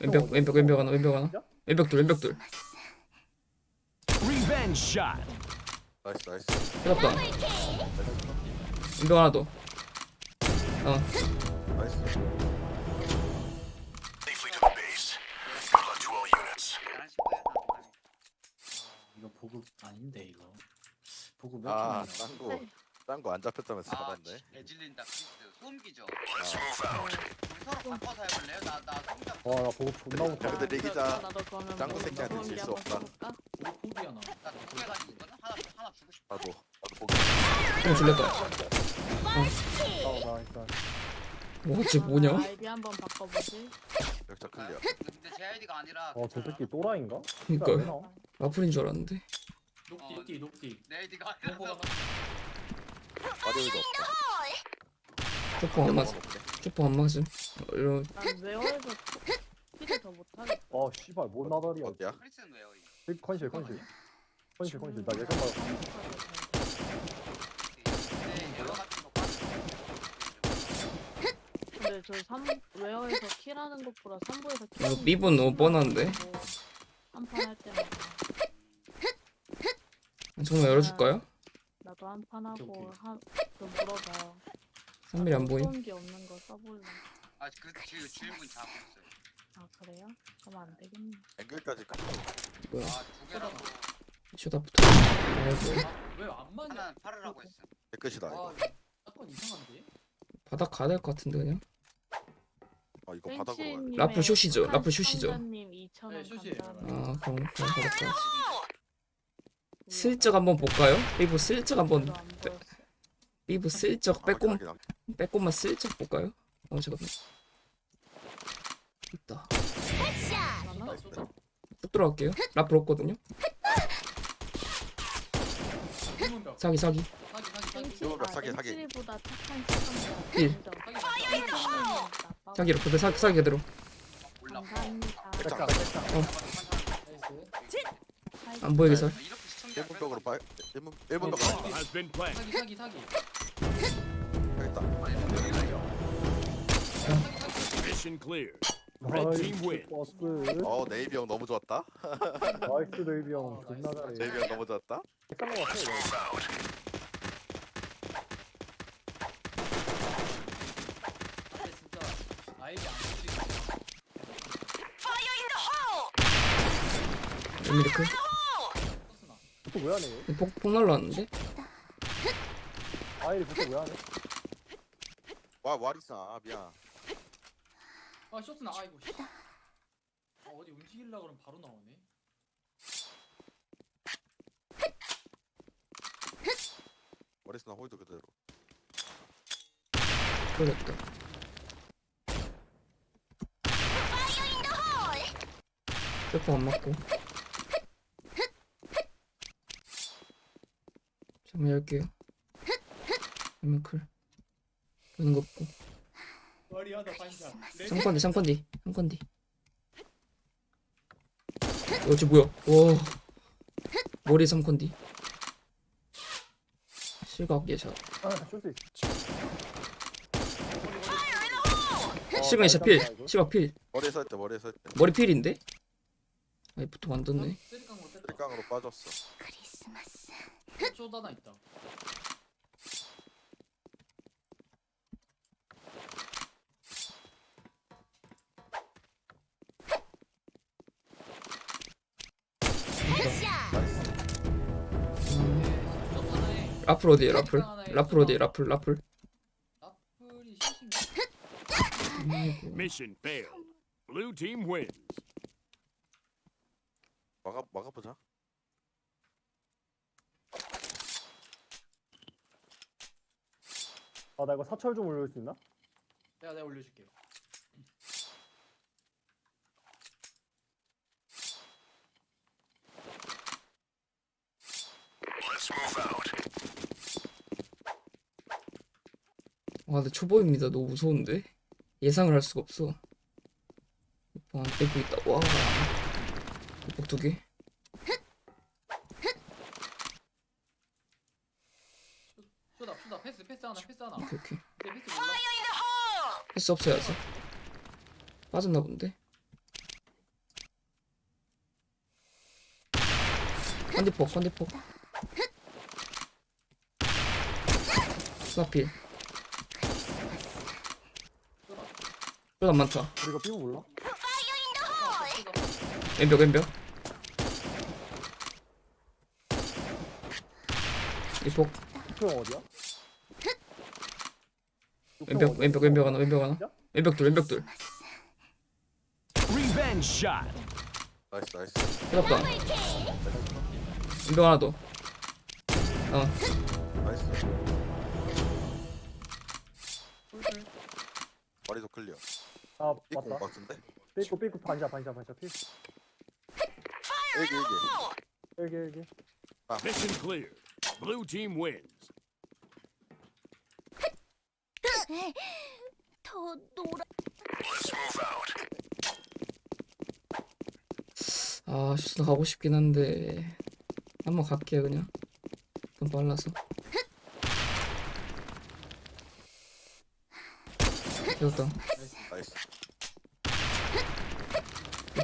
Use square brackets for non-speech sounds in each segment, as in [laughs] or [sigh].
왼벽 왼벽 왼벽 하나 왼벽 하나. 왼벽 둘 왼벽 둘. 나이스 나이스. 해봤다. 왼벽 하나 더. 어, 나이스. 이거 보급 아닌데 이거. 보급 몇아 개? 딴거 딴 거 안 잡혔다면서 아, 잡았네. 애질린다 소음기죠. 서로 바꿔서 해볼래요? 나나 소음기 한번 와나 보고 존나 못해 근데 그러면 짱구 뭐 새끼한테 질수 없다. 써볼까? 뭐 보급이 하나 나 두개 가지고 있거든. 하나 하나 주고 싶어. 나도 나도 보기 형 줄렸다 아 나이스 와쟤 뭐냐 아, 아이디 한번 바꿔보지. 역자 클리어 근데 제 아이디가 아니라 어 저 새끼 또라이인가? 그니까요 라플인 줄 알았는데 녹디 어. 녹디 녹디 내 아이디가 아니라서 마리오도 없다 쇼퍼 안 맞음 쇼퍼 안 맞음 어, 이런 난 외워서 피드 더 못하겠다. 아 씨발 뭔 나다리야 어디야? 크리스는 왜요? 컨실 컨실 컨실 컨실 나 예전 봐네 여러 같은 거 빠져. 근데 저 3, 웨어에서 킬하는 것보다 3부에서 킬. 이거 삐본 너무 뻔한데 한판 할 때마다 정말 열어줄까요? 나도 한판 하고 오케이, 오케이. 한좀 물어봐 요. 3mm 안 보임 소음기 없는 거 써볼래. 아그 지금 주인분 자고 있어요. 아 그래요? 그럼 안 되겠네. 앵글까지 가 뭐야 아 두 개라고 쇼다부터 아이고 왜안 맞냐 하나는 팔으라고 했어. 깨끗이다 아 이거 이거 약간 이상한데 바닥 가야 될 것 같은데 그냥 아 이거 바닥으로 가야 돼 라플 숏이죠. 님 2,000원 네. 감사합니다. 아 그럼 그럼 바닥 가야지 슬쩍 한번 볼까요? 삐부 슬쩍 한번 안 보였어요. 삐부 슬쩍 아, 빼꼼. 빼꼼만 슬쩍 볼까요? 어 잠깐만 있다 쭉 들어갈게요 라플 없거든요 사기 사기 사기 사기 사기. 땡치보다 착한 사람이다. 일. 인정. 사기 땡치는 나빠. 사기 이렇게 사기 사기 그대로. 감사합니다. 백장 나이스 안 보이게 살 이렇게 시청자 1분 벽으로 빠 1분 1분벽 어, 가겠다 Has been planted. 사기 사기 사기. Mission clear. Red team 나이스 win. 버스. 어 네이비 형 너무 좋았다. [laughs] 나이스 네이비 형. 존나 잘해. 네이비 형 너무 좋았다. 아이디 안 쓰지 1mm 클 토스 나 보통 왜 하네 얘? 폭, 폭 날라왔는데? 아이리 보통 왜 하네? 와 와리사 미안 아 쇼스 나 아이고 씨. 아, 어디 움직일라 그러면 바로 나오네 와리스나 호이도 그대로 그러겠다 쇼퍼 안 맞고 잠깐 열게요. 화면 클. 보는 거 없고. 상컨디 상컨디 상컨디. 어쟤 뭐야? 와. 머리 상컨디. 실각 예샷. 시간 예샷 필. 시각 필. 머리에 설때 머리에 설때 머리 필인데? 아이 부터 만졌네. 쓰리깡으로 뺐다 일강으로 빠졌 하나 있다 하나에 라플 어디에 라플? 라플 어디에 라플 라플 라플이. Mission failed. Blue team wins. 막아 막아보자 아나 이거 사철 좀 올릴 수 있나? 내가 내가 올려줄게 Let's move out. 와 근데 초보입니다 너무 무서운데? 예상을 할 수가 없어 오빠 안 빼고 있다 와 오빠 두개 패스 하나 패스 오케이 오케이. 근데 패스 없어야지. 빠졌나 본데? 컨디폭 컨디폭 스나필. 쫄안 많다. 우리가 삐고 몰라? 왼벽 왼벽. 이폭. 형 어디야? 왼벽? 왼벽 왼벽 하나 왼벽 하나. 왼벽 둘 왼벽 둘. Revenge shot. 나이스 나이스. 끝났다. 왼벽 하나 더. 어, 나이스. 머리도 클리어. 아 삐꾸 맞다. 것 같은데? 삐고 삐고 반샷 반샷 반샷 피 일기 일기. 여기 여기. Mission clear. Blue team wins. 더 놀아. 아 슈스 가고 싶긴 한데. 한번 갈게요 그냥. 좀 빨라서. 되었다. 나이스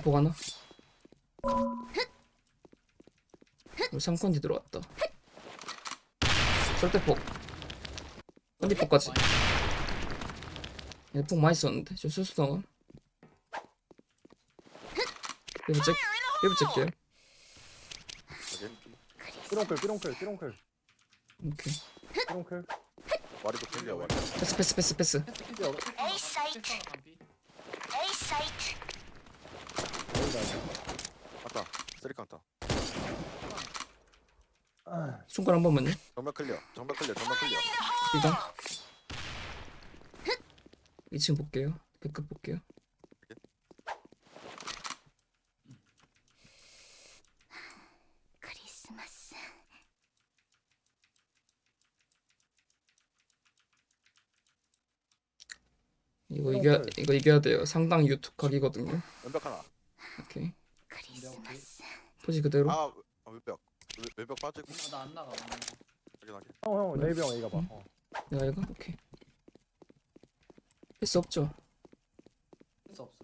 하나? 우리 3컨디 들어왔다. 설대폭 컨디폭까지. 얘 폭 많이 썼는데? 저 실수당함 삐부 찍 삐부 찍게요. 삐롱클 삐롱클 삐롱클. 오케이. 삐롱클. 머리도 클리어 머리. 패스 패스 패스 패스. 에이 사이트. 에이 사이트. 맞다. 쓰리깡타 손가락 한 번만요. 정면 클리어 정면 클리어 정면 클리어. 이동 2층 볼게요. 백급 볼게요. 크리스마스. 이거 이겨 이거 이겨야 돼요. 상당 유튜브 각이거든요. 왼벽 하나? 오케이. 크리스마스. 포지 그대로. 아 아, 왼벽. 왼- 왼벽 빠지고. 나안 나가. 확인하게. 형형 네이비 형 A가 봐. 어. 내가 이거? 오케이 패스 없죠 할 수 없어.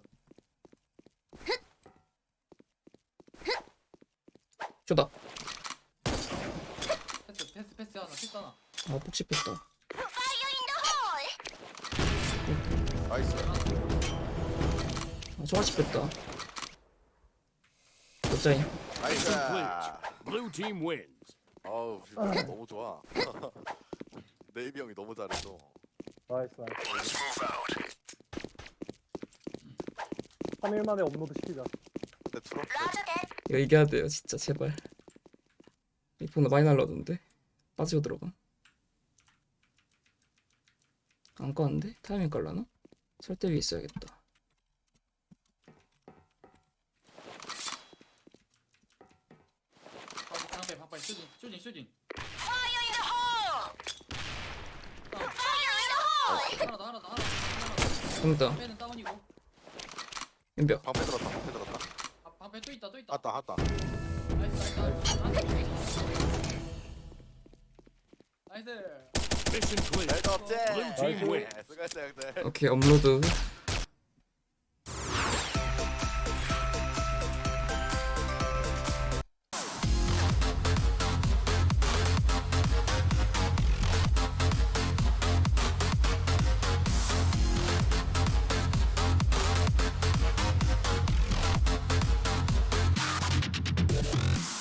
쇼다 패스 패스 패스 하나 패스 하나. 아 폭시 뺐다 나이스 아 조금씩 뺐다 여자인 나이스 Blue team wins. 진짜 너무 좋아 [laughs] 네이비 형이 너무 잘했어 나이스 나이스. 3일 만에 업로드 시키자. 근데 트로? 이거 이겨야 돼요 진짜 제발. 이 폰도 많이 날라오던데? 빠지고 들어가. 안 꺼는데? 타이밍 깔라나? 설대 위에 있어야겠다. 아, 방패 방패 슈팅 슈팅 슈팅. 하나 더 하나 더 하나 더. 갑니다 방패는 다운이고. 방패 들었다 방패 들었다 아, 방패 또 있다 또 있다. 왔다 왔다 나이스 나이스 나이스. 나이스. Blue team wins. 수고했어 형들 오케이 업로드